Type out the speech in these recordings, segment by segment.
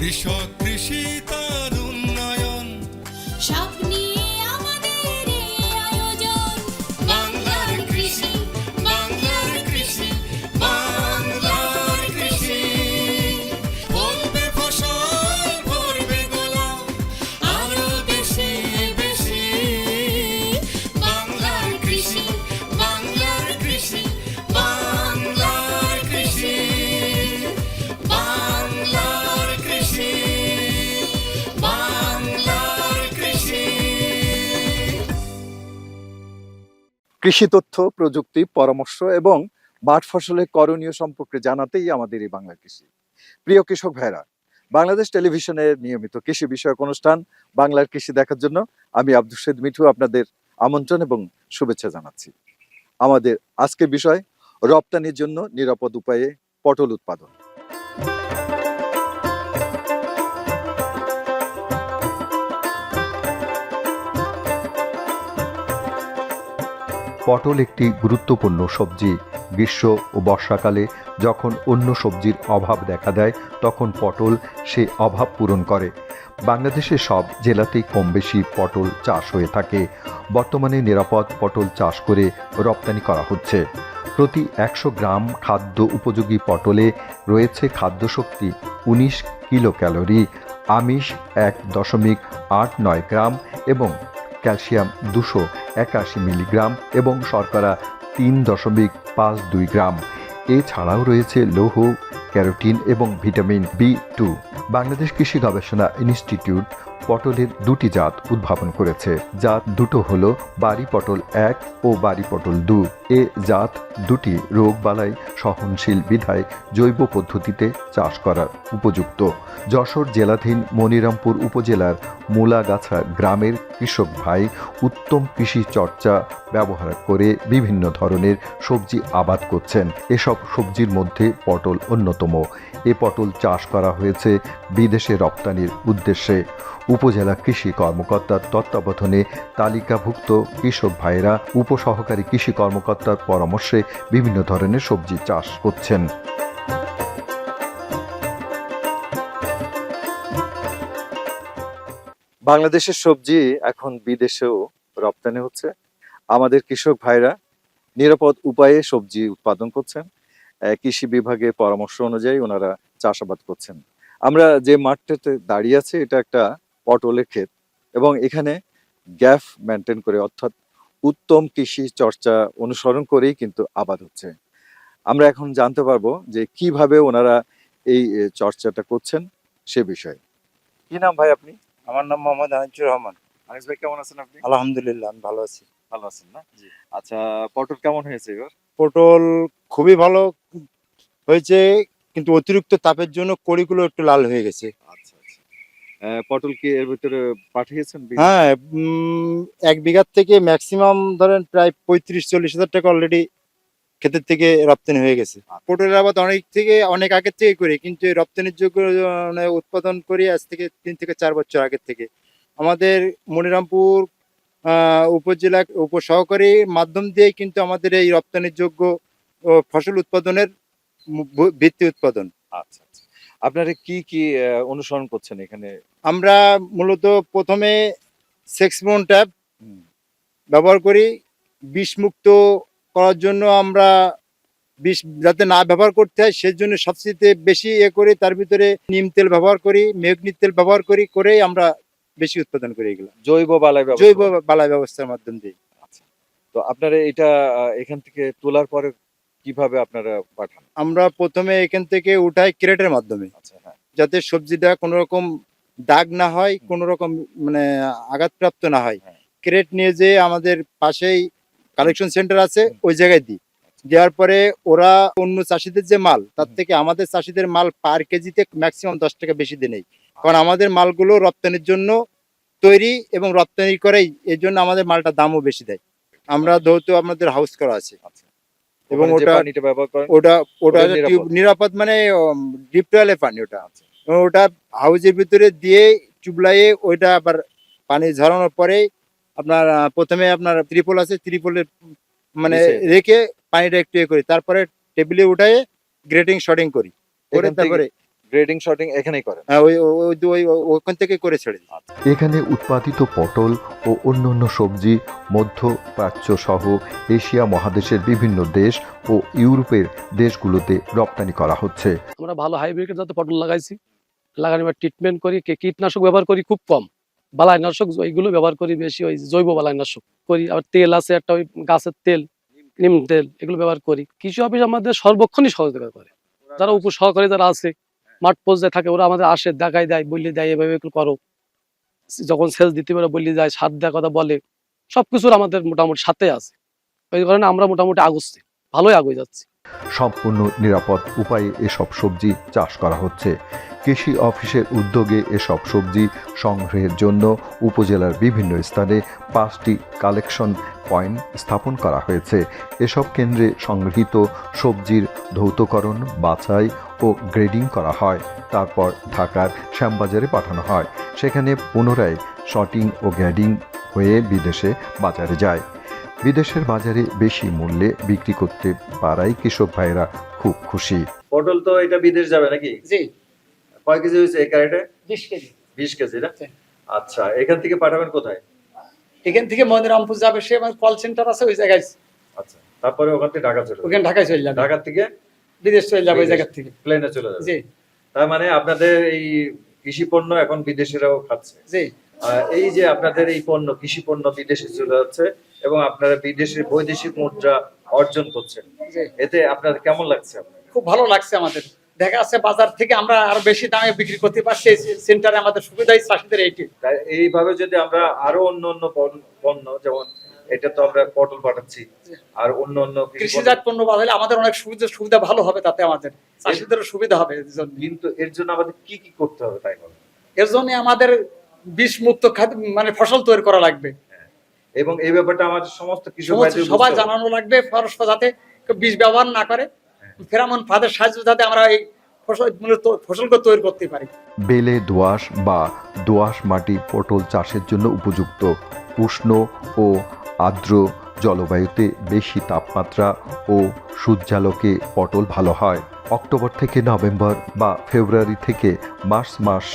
কৃষক কৃষি তার কৃষি তথ্য, প্রযুক্তি, পরামর্শ এবং মাঠ ফসলের করণীয় সম্পর্কে জানাতেই আমাদের এই বাংলা কৃষি। প্রিয় কৃষক ভাইরা, বাংলাদেশ টেলিভিশনের নিয়মিত কৃষি বিষয়ক অনুষ্ঠান, বাংলার কৃষি দেখার জন্য আমি আব্দুল সৈদ মিঠু আপনাদের আমন্ত্রণ এবং শুভেচ্ছা জানাচ্ছি। আমাদের আজকের বিষয়, রপ্তানির জন্য নিরাপদ উপায়ে পটল উৎপাদন। পটল একটি গুরুত্বপূর্ণ সবজি। গ্রীষ্ম ও বর্ষাকালে যখন অন্য সবজির অভাব দেখা দেয়, তখন পটল সে অভাব পূরণ করে। বাংলাদেশের সব জেলাতেই কম বেশি পটল চাষ হয়ে থাকে। বর্তমানে নিরাপদ পটল চাষ করে রপ্তানি করা হচ্ছে। প্রতি একশো গ্রাম খাদ্য উপযোগী পটলে রয়েছে খাদ্যশক্তি উনিশ কিলো ক্যালোরি আমিষ এক দশমিক আট নয় গ্রাম এবং ক্যালসিয়াম দুশো একাশি মিলিগ্রাম এবং শর্করা তিন দশমিক পাঁচ দুই গ্রাম। এছাড়াও রয়েছে লৌহ, ক্যারোটিন এবং ভিটামিন বি টু। বাংলাদেশ কৃষি গবেষণা ইনস্টিটিউট পটলের দুটি জাত উদ্ভাবন করেছে। জাত দুটো হলো বাড়ি পটল এক ও বাড়ি পটল দু। এ জাত দুটি রোগবালাই সহনশীল বিধায় জৈব পদ্ধতিতে চাষ করার উপযুক্ত। যশোর জেলাধীন মনিরামপুর উপজেলার মূলাগাছা গ্রামের কৃষক ভাই উত্তম কৃষি চর্চা ব্যবহার করে বিভিন্ন ধরনের সবজি আবাদ করছেন। এসব সবজির মধ্যে পটল অন্যতম। এ পটল চাষ করা হয়েছে বিদেশে রপ্তানির উদ্দেশ্যে উপজেলা কৃষি কর্মকর্তার তত্ত্বাবধানে তালিকাভুক্ত কৃষক ভাইয়েরা উপসহকারী কৃষি কর্মকর্তার পরামর্শে বিভিন্ন ধরনের সবজি চাষ করছেন। বাংলাদেশের সবজি এখন বিদেশেও রপ্তানি হচ্ছে। আমাদের কৃষক ভাইরা নিরাপদ উপায়ে সবজি উৎপাদন করছেন। কৃষি বিভাগের পরামর্শ অনুযায়ী ওনারা চাষাবাদ করছেন। আমরা যে মাঠটাতে দাঁড়িয়ে আছি এটা একটা পটলের ক্ষেত এবং এখানে গ্যাপ মেনটেন করে অর্থাৎ উত্তম কৃষি চর্চা অনুসরণ করেই কিন্তু আবাদ হচ্ছে। আমরা এখন জানতে পারব যে কীভাবে ওনারা এই চর্চাটা করছেন সে বিষয়ে। কি নাম ভাই আপনি? আমার নাম মোহাম্মদ আনিসুর রহমান। আনিস ভাই কেমন আছেন আপনি? আলহামদুলিল্লাহ আমি ভালো আছি। ভালো আছেন না? জি। আচ্ছা পটল কেমন হয়েছে এবার? পটল খুবই ভালো হয়েছে কিন্তু অতিরিক্ত তাপের জন্য কড়িগুলো একটু লাল হয়ে গেছে। আচ্ছা আচ্ছা। পটল কি এর ভিতরে পাঠিয়েছেন হ্যাঁ এক বিঘার থেকে ম্যাক্সিমাম ধরেন প্রায় পঁয়ত্রিশ চল্লিশ হাজার টাকা অলরেডি ক্ষেতের থেকে রপ্তানি হয়ে গেছে। পটলের আবাদ অনেক থেকে অনেক আগের থেকে করি কিন্তু এই রপ্তানির যোগ্য মানে উৎপাদন করি আজ থেকে তিন থেকে চার বছর আগের থেকে। আমাদের মনিরামপুর উপজেলা উপসহকারী মাধ্যম দিয়ে কিন্তু আমাদের এই রপ্তানির যোগ্য ফসল উৎপাদনের ভিত্তি উৎপাদন। আচ্ছা আচ্ছা। আপনারা কি কি অনুসরণ করছেন এখানে? আমরা মূলত প্রথমে হুম, ব্যবহার করি। বিষমুক্ত করার জন্য আমরা বিষ যাতে না ব্যবহার করতে হয় সেজন্য সবচেয়ে বেশি এ করি তার ভিতরে নিম তেল ব্যবহার করি মেঘনি তেল ব্যবহার করি করেই আমরা বেশি উৎপাদন করি এগুলো। জৈব বালাই জৈব বালাই ব্যবস্থার মাধ্যম দিয়ে। আচ্ছা। তো আপনারা এটা এখান থেকে তোলার পরে কীভাবে আপনারা পাঠান? আমরা প্রথমে এখান থেকে উঠাই ক্রেটের মাধ্যমে। আচ্ছা হ্যাঁ। যাতে সবজিটা কোনো রকম দাগ না হয় কোনো রকম মানে আঘাতপ্রাপ্ত না হয়। হ্যাঁ। ক্রেট নিয়ে যে আমাদের পাশেই কালেকশন সেন্টার আছে ওই জায়গায় দিই। দেওয়ার পরে ওরা অন্য চাষিদের যে মাল তার থেকে আমাদের চাষিদের মাল পার কেজিতে ম্যাক্সিমাম দশ টাকা বেশি দিয়ে নেই। কারণ আমাদের মালগুলো রপ্তানির জন্য তৈরি এবং রপ্তানি করেই এই জন্য আমাদের মালটা দামও বেশি দেয়। আমরা যেহেতু আমাদের হাউস করা আছে। আচ্ছা। এবং ওটা পানিটা ব্যবহার করেন ওটা ওটা নিরাপদ। মানে ডিপ টয়লে পানি ওটা আছে ওটা হাউজের ভিতরে দিয়ে চুবলাইয়ে ওইটা আবার পানি ঝরানোর পরে আপনার প্রথমে আপনার ত্রিপল আছে ত্রিপলের মানে রেখে পানিটা একটু এ করি। তারপরে টেবিলে উঠায় গ্রেটিং শর্টিং করি। করে তারপরে গ্রেডিং শর্টিং এখানেই করেন। হ্যাঁ, ওই ওই- ওই ওই ওই- ওখান থেকে করে ছেড়ে এখানে উৎপাদিত পটল ও অন্যান্য সবজি মধ্য প্রাচ্য সহ এশিয়া মহাদেশের বিভিন্ন দেশ ও ইউরোপের দেশগুলোতে রপ্তানি করা হচ্ছে। আমরা ভালো হাইব্রিড জাতের পটল লাগাইছি। লাগানোর পর ট্রিটমেন্ট করি কীটনাশক ব্যবহার করি খুব কম। বালাইনাশক এইগুলো ব্যবহার করি বেশি ওই জৈব বালাইনাশক করি। আর তেল আছে একটা ওই গাছের তেল নিম তেল এগুলো ব্যবহার করি। কৃষি অফিস আমাদের সর্বক্ষণই সহযোগিতা করে। যারা উপ সহকারী যারা আছে মাঠ পর্যায়ে থাকে, ওরা আমাদের আসে দেখাই দেয় বললে দেয়, এভাবে একটু করো। যখন সেলস দিতে পারে বললে যায়, সাত দেওয়ার কথা বলে, সবকিছুর আমাদের মোটামুটি সাথে আছে। ওই কারণে আমরা মোটামুটি আগুচ্ছি, ভালোই আগুয়ে যাচ্ছি। সম্পূর্ণ নিরাপদ উপায়ে এসব সবজি চাষ করা হচ্ছে। কৃষি অফিসের উদ্যোগে এসব সবজি সংগ্রহের জন্য উপজেলার বিভিন্ন স্থানে পাঁচটি কালেকশন পয়েন্ট স্থাপন করা হয়েছে। এসব কেন্দ্রে সংগৃহীত সবজির ধৌতকরণ, বাছাই ও গ্রেডিং করা হয়। তারপর ঢাকার শ্যামবাজারে পাঠানো হয়। সেখানে পুনরায় শটিং ও গ্রেডিং হয়ে বিদেশে বাজারে যায়। বিদেশের বাজারে বেশি মূল্যে বিক্রি করতে পারায় কৃষক ভাইরা খুব খুশি। পটল তো এটা বিদেশ যাবে নাকি? জি। কয় কেজি হয়েছে এই ক্যারেটে? বিশ কেজি। বিশ কেজি না? আচ্ছা এখান থেকে পাঠাবেন কোথায়? এখান থেকে মনিরামপুর যাবে সে আমার কল সেন্টার আছে ওই জায়গায়। আচ্ছা তারপরে ওখান থেকে ঢাকা চলে ওখানে ঢাকায় চলে যাবে। ঢাকা থেকে? বিদেশ চলে যাবে ওই জায়গা থেকে। প্লেনে চলে যাবে। জি। তার মানে আপনাদের এই কৃষি পণ্য এখন বিদেশিরাও খাচ্ছে। জি। এই যে আপনাদের এই পণ্য কৃষি পণ্য বিদেশে চলে যাচ্ছে এবং আপনারা বিদেশের বৈদেশিক মুদ্রা অর্জন করছেন। এতে আপনার কেমন লাগছে? খুব ভালো লাগছে আমাদের। দেখা যাচ্ছে বাজার থেকে আমরা আরও বেশি দামে বিক্রি করতে পারছি সেন্টারে আমাদের সুবিধাই চাষিদের এইটি। এইভাবে যদি আমরা আরও অন্য অন্য পণ্য- যেমন এটা তো আমরা পটল পাঠাচ্ছি আর অন্য অন্য কৃষিজাত পণ্য বাজারে আমাদের অনেক সুবিধা সুবিধা ভালো হবে তাতে আমাদের। চাষিদেরও সুবিধা হবে কিন্তু এর জন্য আমাদের কি কি করতে হবে তাই এর জন্য আমাদের বিষ মুক্ত খাদ্য মানে ফসল তৈরি করা লাগবে। এবং এই ব্যাপারটা আমাদের সমস্ত কৃষক সবাই জানানো লাগবে পরস্পর যাতে বিষ ব্যবহার না করে। ফেরামন ফাঁদের সাহায্য যাতে আমরা এই ফসলকে তৈরি করতে পারি। বেলে দোআঁশ বা দোআঁশ মাটি পটল চাষের জন্য উপযুক্ত। উষ্ণ ও আর্দ্র জলবায়ুতে বেশি তাপমাত্রা ও সূর্যালোকে পটল ভালো হয়। অক্টোবর থেকে নভেম্বর বা ফেব্রুয়ারি থেকে মার্চ মাস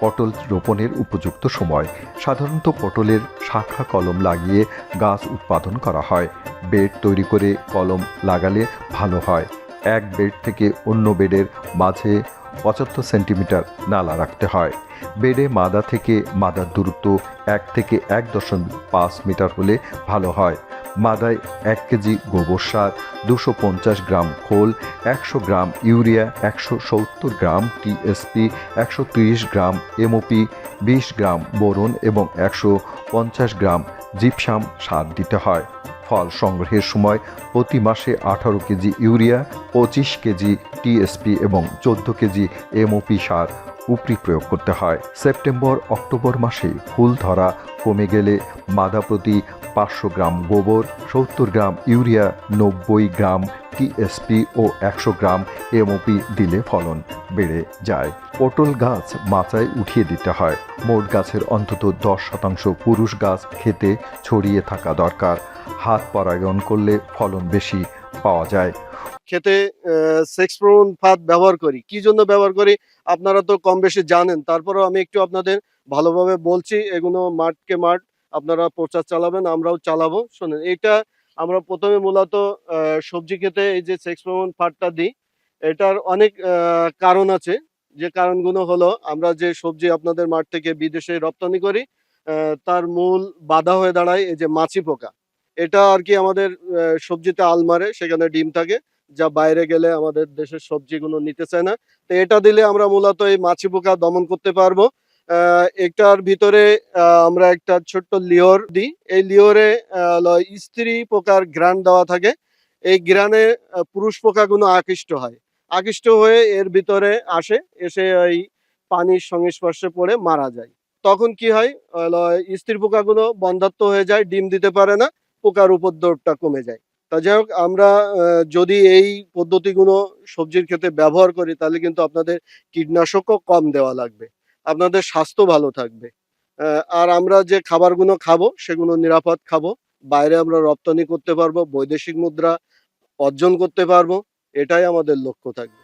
পটল রোপণের উপযুক্ত সময়। সাধারণত পটলের শাখা কলম লাগিয়ে গাছ উৎপাদন করা হয়। বেড তৈরি করে কলম লাগালে ভালো হয়। এক বেড থেকে অন্য বেডের মাঝে পঁচাত্তর সেন্টিমিটার নালা রাখতে হয়। বেডে মাদা থেকে মাদার দূরত্ব এক থেকে এক দশমিক পাঁচ মিটার হলে ভালো হয়। মাদায় এক কেজি গোবর সার, দুশো পঞ্চাশ গ্রাম খোল, একশো গ্রাম ইউরিয়া, একশো সত্তর গ্রাম টিএসপি একশো তিরিশ গ্রাম এমওপি বিশ গ্রাম বোরন এবং একশো পঞ্চাশ গ্রাম জিপসাম সার দিতে হয়। ফল সংগ্রহের সময় প্রতি মাসে আঠারো কেজি ইউরিয়া, পঁচিশ কেজি টিএসপি এবং চোদ্দ কেজি এমওপি সার উপরি প্রয়োগ করতে হয়। সেপ্টেম্বর অক্টোবর মাসে ফুল ধরা কমে গেলে মাদা প্রতি পাঁচশো গ্রাম গোবর, সত্তর গ্রাম ইউরিয়া, নব্বই গ্রাম টিএসপি ও একশো গ্রাম এমওপি দিলে ফলন বেড়ে যায়। পটল গাছ মাচায় উঠিয়ে দিতে হয়। মোট গাছের অন্তত দশ শতাংশ পুরুষ গাছ খেতে ছড়িয়ে থাকা দরকার। হাত পরাগায়ন করলে ফলন বেশি পাওয়া যায়। খেতে সেক্স প্রবণ ফাঁদ ব্যবহার করি। কি জন্য ব্যবহার করি? আপনারা তো কম বেশি জানেন। তারপরেও আমি একটু আপনাদের ভালোভাবে বলছি। এগুলো মাঠকে মাঠ আপনারা প্রচার চালাবেন, আমরাও চালাবো। শোনেন এটা আমরা প্রথমে মূলত সবজি খেতে এই যে সেক্স প্রবণ ফাটটা দিই, এটার অনেক কারণ আছে। যে কারণগুলো হলো, আমরা যে সবজি আপনাদের মাঠ থেকে বিদেশে রপ্তানি করি তার মূল বাধা হয়ে দাঁড়ায় এই যে মাছি পোকা। এটা আর কি আমাদের সবজিতে আলমারে, সেখানে ডিম থাকে, যা বাইরে গেলে আমাদের দেশের সবজিগুলো নিতে চায় না। তো এটা দিলে আমরা মূলত এই মাছি পোকা দমন করতে পারব। এটার ভিতরে আমরা একটা ছোট্ট লিওর দিই। এই লিওরে স্ত্রী পোকার গ্রান দেওয়া থাকে। এই গ্রানে পুরুষ পোকাগুলো আকৃষ্ট হয়। আকৃষ্ট হয়ে এর ভিতরে আসে, এসে ওই পানির সংস্পর্শে পড়ে মারা যায়। তখন কি হয়? স্ত্রী পোকাগুলো বন্ধাত্ম হয়ে যায়, ডিম দিতে পারে না, পোকার উপদ্রবটা কমে যায়। তা যাই হোক, আমরা যদি এই পদ্ধতিগুলো সবজির ক্ষেত্রে ব্যবহার করি, তাহলে কিন্তু আপনাদের কীটনাশকও কম দেওয়া লাগবে। আপনাদের স্বাস্থ্য ভালো থাকবে। আর আমরা যে খাবারগুলো খাব, সেগুলো নিরাপদ খাব। বাইরে আমরা রপ্তানি করতে পারব, বৈদেশিক মুদ্রা অর্জন করতে পারব, এটাই আমাদের লক্ষ্য থাকবে।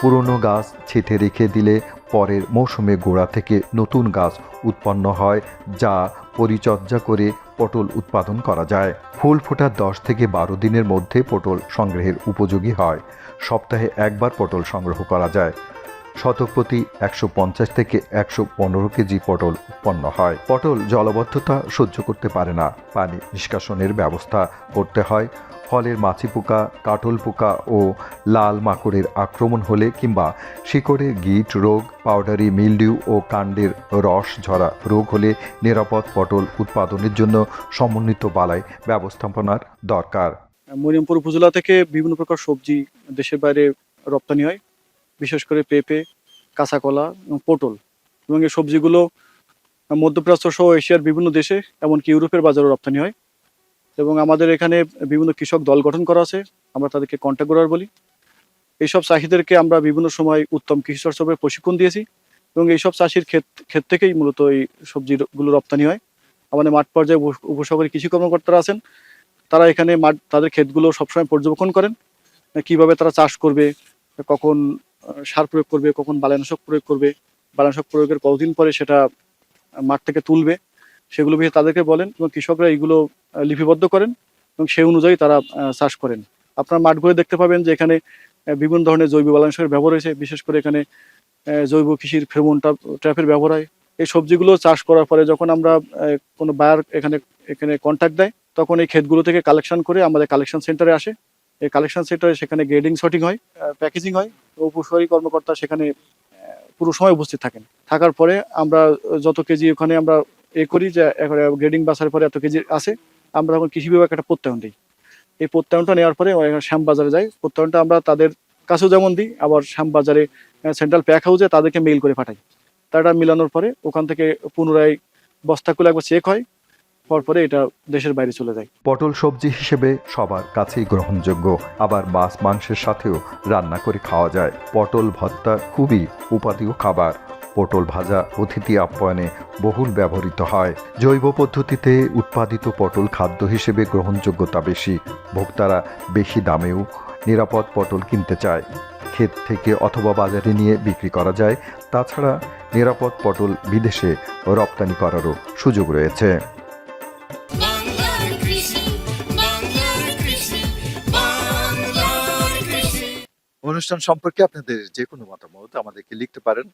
পুরনো গাছ ছেঁটে রেখে দিলে পরের মৌসুমে গোড়া থেকে নতুন গাছ উৎপন্ন হয়, যা পরিচর্যা করে পটল উৎপাদন করা যায়। ফুল ফোটার দশ থেকে বারো দিনের মধ্যে পটল সংগ্রহের উপযোগী হয়। সপ্তাহে একবার পটল সংগ্রহ করা যায়। শতক প্রতি একশো পঞ্চাশ থেকে একশো পনেরো কেজি পটল উৎপন্ন হয়। পটল জলবদ্ধতা সহ্য করতে পারে না। পানি নিষ্কাশনের ব্যবস্থা করতে হয়। ফলের মাছি পোকা কাটল পোকা ও লাল মাকড়ের আক্রমণ হলে কিংবা শিকড়ের গিট রোগ, পাউডারি, মিলডিউ ও কাণ্ডের রস ঝরা রোগ হলে নিরাপদ পটল উৎপাদনের জন্য সমন্বিত বালাই ব্যবস্থাপনার দরকার। মরিয়মপুর উপজেলা থেকে বিভিন্ন প্রকার সবজি দেশের বাইরে রপ্তানি হয়, বিশেষ করে পেঁপে কাঁচা কলা এবং পটল। এবং এই সবজিগুলো মধ্যপ্রাচ্য সহ এশিয়ার বিভিন্ন দেশে, এমনকি ইউরোপের বাজারেও রপ্তানি হয়। এবং আমাদের এখানে বিভিন্ন কৃষক দল গঠন করা আছে। আমরা তাদেরকে কন্ট্যাক্ট করার বলি। এইসব চাষিদেরকে আমরা বিভিন্ন সময় উত্তম কৃষি চর্চার প্রশিক্ষণ দিয়েছি এবং এইসব চাষির ক্ষেত ক্ষেত থেকেই মূলত এই সবজিগুলো রপ্তানি হয়। আমাদের মাঠ পর্যায়ে উপ- উপসাগরী কৃষি কর্মকর্তারা আছেন। তারা এখানে মাঠ, তাদের ক্ষেতগুলো সবসময় পর্যবেক্ষণ করেন কীভাবে তারা চাষ করবে, কখন সার প্রয়োগ করবে, কখন বালানাশক প্রয়োগ করবে বালানাশক প্রয়োগের কতদিন পরে সেটা মাঠ থেকে তুলবে। সেগুলো বিষয়ে তাদেরকে বলেন এবং কৃষকরা এইগুলো লিপিবদ্ধ করেন এবং সেই অনুযায়ী তারা চাষ করেন। আপনার মাঠ ঘুরে দেখতে পাবেন যে এখানে বিভিন্ন ধরনের জৈব বালানাশকের ব্যবহার হয়েছে। বিশেষ করে এখানে জৈব কৃষির ফেরমোন ট্র্যাপের ব্যবহার হয়। এই সবজিগুলো চাষ করার পরে যখন আমরা কোনো বায়ার এখানে এখানে কন্ট্যাক্ট দেয়, তখন এই ক্ষেতগুলো থেকে কালেকশন করে আমাদের কালেকশন সেন্টারে আসে। এই কালেকশন সেন্টারে সেখানে গ্রেডিং শটিং হয় প্যাকেজিং হয় ও উপসহকারী কর্মকর্তা সেখানে পুরো সময় উপস্থিত থাকেন। থাকার পরে আমরা, যত কেজি ওখানে আমরা এ করি যে গ্রেডিং বাসার পরে এত কেজি আছে, আমরা তখন কৃষি বিভাগ একটা প্রত্যয়ন দিই। এই প্রত্যয়নটা নেওয়ার পরে ওই শ্যাম বাজারে যাই। প্রত্যয়নটা আমরা তাদের কাছেও যেমন দিই, আবার শ্যাম বাজারে সেন্ট্রাল প্যাক হাউসে তাদেরকে মেইল করে পাঠাই। তারা মিলানোর পরে ওখান থেকে পুনরায় বস্তাগুলো একবার চেক হয় পরে এটা দেশের বাইরে চলে যায়। পটল সবজি হিসেবে সবার কাছেই গ্রহণযোগ্য। আবার মাছ, মাংসের সাথেও রান্না করে খাওয়া যায়। পটল, ভর্তা খুবই উপাদেয় খাবার। পটল ভাজা অতিথি আপ্যায়নে বহুল ব্যবহৃত হয়। জৈব পদ্ধতিতে উৎপাদিত পটল খাদ্য হিসেবে গ্রহণযোগ্যতা বেশি। ভোক্তারা বেশি দামেও নিরাপদ পটল কিনতে চায়। ক্ষেত থেকে অথবা বাজারে নিয়ে বিক্রি করা যায়। তাছাড়া নিরাপদ পটল বিদেশে রপ্তানি করারও সুযোগ রয়েছে। অনুষ্ঠান সম্পর্কে আপনাদের যে কোনো মতামত আমাদেরকে লিখতে পারেন।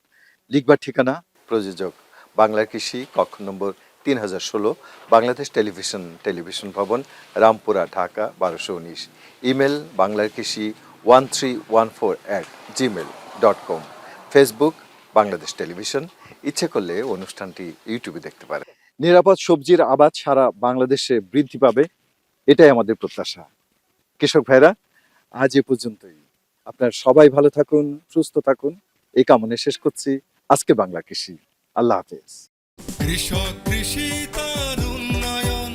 লিখবার ঠিকানা, প্রযোজক, বাংলার কৃষি, কক্ষ নম্বর তিন হাজার ষোলো, বাংলাদেশ টেলিভিশন টেলিভিশন ভবন, রামপুরা, ঢাকা, বারোশো উনিশ। ইমেল, বাংলার কৃষি one three one four at Gmail dot com. Facebook, Bangladesh television. ইচ্ছে করলে অনুষ্ঠানটি ইউটিউবে দেখতে পারেন। নিরাপদ সবজির আবাদ সারা বাংলাদেশে বৃদ্ধি পাবে, এটাই আমাদের প্রত্যাশা। কৃষক ভাইরা, আজ এ পর্যন্তই। আপনার সবাই ভালো থাকুন, সুস্থ থাকুন। এই কামনে শেষ করছি। আজকে বাংলা কৃষি। আল্লাহ হাফেজ। কৃষক কৃষি তার উন্নয়ন।